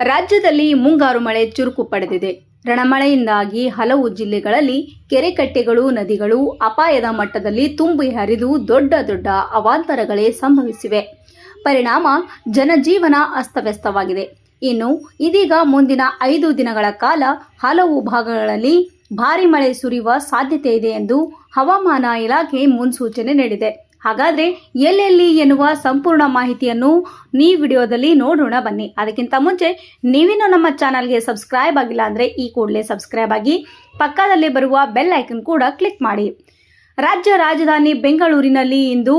ರಾಜ್ಯದಲ್ಲಿ ಮುಂಗಾರು ಮಳೆ ಚುರುಕು ಪಡೆದಿದೆ. ರಣಮಳೆಯಿಂದಾಗಿ ಹಲವು ಜಿಲ್ಲೆಗಳಲ್ಲಿ ಕೆರೆಕಟ್ಟೆಗಳು ನದಿಗಳು ಅಪಾಯದ ಮಟ್ಟದಲ್ಲಿ ತುಂಬಿ ಹರಿದು ದೊಡ್ಡ ದೊಡ್ಡ ಅವಾಂತರಗಳೇ ಸಂಭವಿಸಿವೆ. ಪರಿಣಾಮ ಜನಜೀವನ ಅಸ್ತವ್ಯಸ್ತವಾಗಿದೆ. ಇನ್ನು ಇದೀಗ ಮುಂದಿನ ಐದು ದಿನಗಳ ಕಾಲ ಹಲವು ಭಾಗಗಳಲ್ಲಿ ಭಾರಿ ಮಳೆ ಸುರಿಯುವ ಸಾಧ್ಯತೆ ಇದೆ ಎಂದು ಹವಾಮಾನ ಇಲಾಖೆ ಮುನ್ಸೂಚನೆ ನೀಡಿದೆ. ಹಾಗಾದ್ರೆ ಎಲ್ಲೆಲ್ಲಿ ಎನ್ನುವ ಸಂಪೂರ್ಣ ಮಾಹಿತಿಯನ್ನು ಈ ವಿಡಿಯೋದಲ್ಲಿ ನೋಡೋಣ ಬನ್ನಿ. ಅದಕ್ಕಿಂತ ಮುಂಚೆ ನೀವಿನ್ನೂ ನಮ್ಮ ಚಾನಲ್ಗೆ ಸಬ್ಸ್ಕ್ರೈಬ್ ಆಗಿಲ್ಲ ಅಂದರೆ ಈ ಕೂಡಲೇ ಸಬ್ಸ್ಕ್ರೈಬ್ ಆಗಿ ಪಕ್ಕದಲ್ಲಿ ಬರುವ ಬೆಲ್ ಐಕನ್ ಕೂಡ ಕ್ಲಿಕ್ ಮಾಡಿ. ರಾಜ್ಯ ರಾಜಧಾನಿ ಬೆಂಗಳೂರಿನಲ್ಲಿ ಇಂದು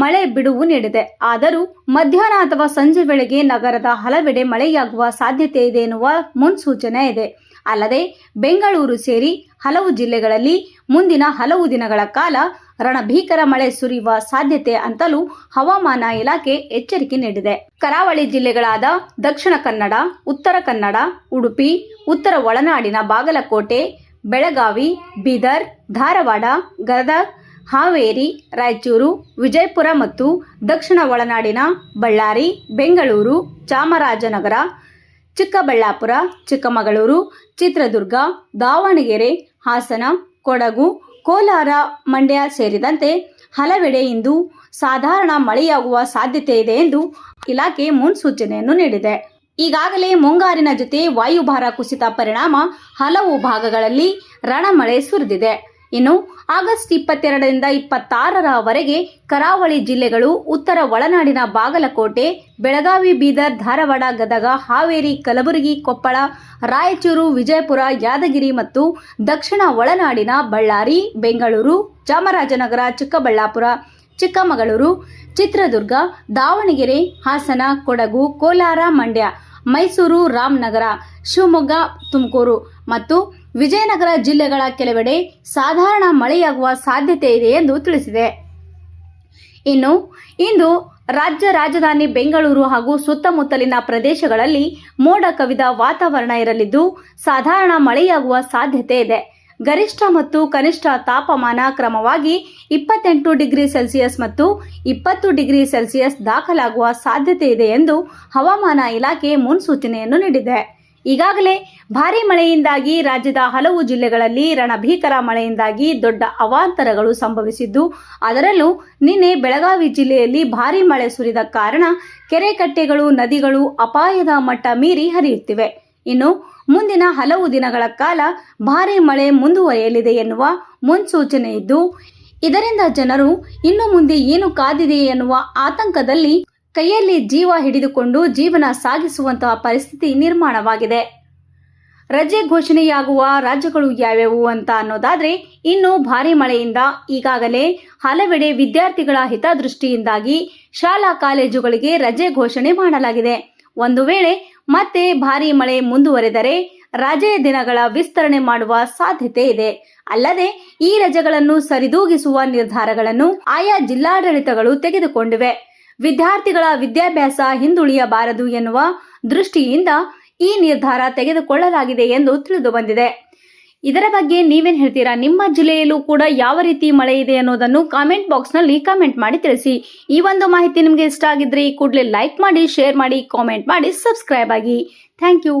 ಮಳೆ ಬಿಡುವು ನೀಡಿದೆ. ಆದರೂ ಮಧ್ಯಾಹ್ನ ಅಥವಾ ಸಂಜೆ ವೇಳೆಗೆ ನಗರದ ಹಲವೆಡೆ ಮಳೆಯಾಗುವ ಸಾಧ್ಯತೆ ಇದೆ ಎನ್ನುವ ಮುನ್ಸೂಚನೆ ಇದೆ. ಅಲ್ಲದೆ ಬೆಂಗಳೂರು ಸೇರಿ ಹಲವು ಜಿಲ್ಲೆಗಳಲ್ಲಿ ಮುಂದಿನ ಹಲವು ದಿನಗಳ ಕಾಲ ರಣಭೀಕರ ಮಳೆ ಸುರಿಯುವ ಸಾಧ್ಯತೆ ಅಂತಲೂ ಹವಾಮಾನ ಇಲಾಖೆ ಎಚ್ಚರಿಕೆ ನೀಡಿದೆ. ಕರಾವಳಿ ಜಿಲ್ಲೆಗಳಾದ ದಕ್ಷಿಣ ಕನ್ನಡ, ಉತ್ತರ ಕನ್ನಡ, ಉಡುಪಿ, ಉತ್ತರ ಒಳನಾಡಿನ ಬಾಗಲಕೋಟೆ, ಬೆಳಗಾವಿ, ಬೀದರ್, ಧಾರವಾಡ, ಗದಗ, ಹಾವೇರಿ, ರಾಯಚೂರು, ವಿಜಯಪುರ ಮತ್ತು ದಕ್ಷಿಣ ಒಳನಾಡಿನ ಬಳ್ಳಾರಿ, ಬೆಂಗಳೂರು, ಚಾಮರಾಜನಗರ, ಚಿಕ್ಕಬಳ್ಳಾಪುರ, ಚಿಕ್ಕಮಗಳೂರು, ಚಿತ್ರದುರ್ಗ, ದಾವಣಗೆರೆ, ಹಾಸನ, ಕೊಡಗು ಕೋಲಾರ ಮಂಡ್ಯ ಸೇರಿದಂತೆ ಹಲವೆಡೆ ಇಂದು ಸಾಧಾರಣ ಮಳೆಯಾಗುವ ಸಾಧ್ಯತೆ ಇದೆ ಎಂದು ಇಲಾಖೆ ಮುನ್ಸೂಚನೆಯನ್ನು ನೀಡಿದೆ. ಈಗಾಗಲೇ ಮುಂಗಾರಿನ ಜೊತೆ ವಾಯುಭಾರ ಕುಸಿತ ಪರಿಣಾಮ ಹಲವು ಭಾಗಗಳಲ್ಲಿ ರಣಮಳೆ ಸುರಿದಿದೆ. ಇನ್ನು ಆಗಸ್ಟ್ ಇಪ್ಪತ್ತೆರಡರಿಂದ ಇಪ್ಪತ್ತಾರರವರೆಗೆ ಕರಾವಳಿ ಜಿಲ್ಲೆಗಳು ಉತ್ತರ ಒಳನಾಡಿನ ಬಾಗಲಕೋಟೆ, ಬೆಳಗಾವಿ, ಬೀದರ್, ಧಾರವಾಡ, ಗದಗ, ಹಾವೇರಿ, ಕಲಬುರಗಿ, ಕೊಪ್ಪಳ, ರಾಯಚೂರು, ವಿಜಯಪುರ, ಯಾದಗಿರಿ ಮತ್ತು ದಕ್ಷಿಣ ಒಳನಾಡಿನ ಬಳ್ಳಾರಿ, ಬೆಂಗಳೂರು, ಚಾಮರಾಜನಗರ, ಚಿಕ್ಕಬಳ್ಳಾಪುರ, ಚಿಕ್ಕಮಗಳೂರು, ಚಿತ್ರದುರ್ಗ, ದಾವಣಗೆರೆ, ಹಾಸನ, ಕೊಡಗು, ಕೋಲಾರ, ಮಂಡ್ಯ, ಮೈಸೂರು, ರಾಮನಗರ, ಶಿವಮೊಗ್ಗ, ತುಮಕೂರು ಮತ್ತು ವಿಜಯನಗರ ಜಿಲ್ಲೆಗಳ ಕೆಲವೆಡೆ ಸಾಧಾರಣ ಮಳೆಯಾಗುವ ಸಾಧ್ಯತೆ ಇದೆ ಎಂದು ತಿಳಿಸಿದೆ. ಇನ್ನು, ಇಂದು ರಾಜ್ಯ ರಾಜಧಾನಿ ಬೆಂಗಳೂರು ಹಾಗೂ ಸುತ್ತಮುತ್ತಲಿನ ಪ್ರದೇಶಗಳಲ್ಲಿ ಮೋಡ ಕವಿದ ವಾತಾವರಣ ಇರಲಿದ್ದು, ಸಾಧಾರಣ ಮಳೆಯಾಗುವ ಸಾಧ್ಯತೆ ಇದೆ. ಗರಿಷ್ಠ ಮತ್ತು ಕನಿಷ್ಠ ತಾಪಮಾನ ಕ್ರಮವಾಗಿ ಇಪ್ಪತ್ತೆಂಟು ಡಿಗ್ರಿ ಸೆಲ್ಸಿಯಸ್ ಮತ್ತು ಇಪ್ಪತ್ತು ಡಿಗ್ರಿ ಸೆಲ್ಸಿಯಸ್ ದಾಖಲಾಗುವ ಸಾಧ್ಯತೆ ಇದೆ ಎಂದು ಹವಾಮಾನ ಇಲಾಖೆ ಮುನ್ಸೂಚನೆಯನ್ನು ನೀಡಿದೆ. ಈಗಾಗಲೇ ಭಾರೀ ಮಳೆಯಿಂದಾಗಿ ರಾಜ್ಯದ ಹಲವು ಜಿಲ್ಲೆಗಳಲ್ಲಿ ರಣಭೀಕರ ಮಳೆಯಿಂದಾಗಿ ದೊಡ್ಡ ಅವಾಂತರಗಳು ಸಂಭವಿಸಿದ್ದು, ಅದರಲ್ಲೂ ನಿನ್ನೆ ಬೆಳಗಾವಿ ಜಿಲ್ಲೆಯಲ್ಲಿ ಭಾರೀ ಮಳೆ ಸುರಿದ ಕಾರಣ ಕೆರೆಕಟ್ಟೆಗಳು ನದಿಗಳು ಅಪಾಯದ ಮಟ್ಟ ಮೀರಿ ಹರಿಯುತ್ತಿವೆ. ಇನ್ನು ಮುಂದಿನ ಹಲವು ದಿನಗಳ ಕಾಲ ಭಾರೀ ಮಳೆ ಮುಂದುವರಿಯಲಿದೆ ಎನ್ನುವ ಮುನ್ಸೂಚನೆ ಇದ್ದು, ಇದರಿಂದ ಜನರು ಇನ್ನು ಮುಂದೆ ಏನು ಕಾದಿದೆ ಎನ್ನುವ ಆತಂಕದಲ್ಲಿ ಕೈಯಲ್ಲಿ ಜೀವ ಹಿಡಿದುಕೊಂಡು ಜೀವನ ಸಾಗಿಸುವಂತಹ ಪರಿಸ್ಥಿತಿ ನಿರ್ಮಾಣವಾಗಿದೆ. ರಜೆ ಘೋಷಣೆಯಾಗುವ ರಾಜ್ಯಗಳು ಯಾವ್ಯಾವು ಅಂತ ಅನ್ನೋದಾದ್ರೆ, ಇನ್ನು ಭಾರಿ ಮಳೆಯಿಂದ ಈಗಾಗಲೇ ಹಲವೆಡೆ ವಿದ್ಯಾರ್ಥಿಗಳ ಹಿತದೃಷ್ಟಿಯಿಂದಾಗಿ ಶಾಲಾ ಕಾಲೇಜುಗಳಿಗೆ ರಜೆ ಘೋಷಣೆ ಮಾಡಲಾಗಿದೆ. ಒಂದು ವೇಳೆ ಮತ್ತೆ ಭಾರಿ ಮಳೆ ಮುಂದುವರೆದರೆ ರಜೆ ದಿನಗಳ ವಿಸ್ತರಣೆ ಮಾಡುವ ಸಾಧ್ಯತೆ ಇದೆ. ಅಲ್ಲದೆ ಈ ರಜೆಗಳನ್ನು ಸರಿದೂಗಿಸುವ ನಿರ್ಧಾರಗಳನ್ನು ಆಯಾ ಜಿಲ್ಲಾಡಳಿತಗಳು ತೆಗೆದುಕೊಂಡಿವೆ. ವಿದ್ಯಾರ್ಥಿಗಳ ವಿದ್ಯಾಭ್ಯಾಸ ಹಿಂದುಳಿಯಬಾರದು ಎನ್ನುವ ದೃಷ್ಟಿಯಿಂದ ಈ ನಿರ್ಧಾರ ತೆಗೆದುಕೊಳ್ಳಲಾಗಿದೆ ಎಂದು ತಿಳಿದು ಬಂದಿದೆ. ಇದರ ಬಗ್ಗೆ ನೀವೇನು ಹೇಳ್ತೀರಾ? ನಿಮ್ಮ ಜಿಲ್ಲೆಯಲ್ಲೂ ಕೂಡ ಯಾವ ರೀತಿ ಮಳೆ ಇದೆ ಅನ್ನೋದನ್ನು ಕಾಮೆಂಟ್ ಬಾಕ್ಸ್ನಲ್ಲಿ ಕಾಮೆಂಟ್ ಮಾಡಿ ತಿಳಿಸಿ. ಈ ಒಂದು ಮಾಹಿತಿ ನಿಮಗೆ ಇಷ್ಟ ಆಗಿದ್ರೆ ಈ ಕೂಡಲೇ ಲೈಕ್ ಮಾಡಿ ಶೇರ್ ಮಾಡಿ ಕಾಮೆಂಟ್ ಮಾಡಿ ಸಬ್ಸ್ಕ್ರೈಬ್ ಆಗಿ. Thank you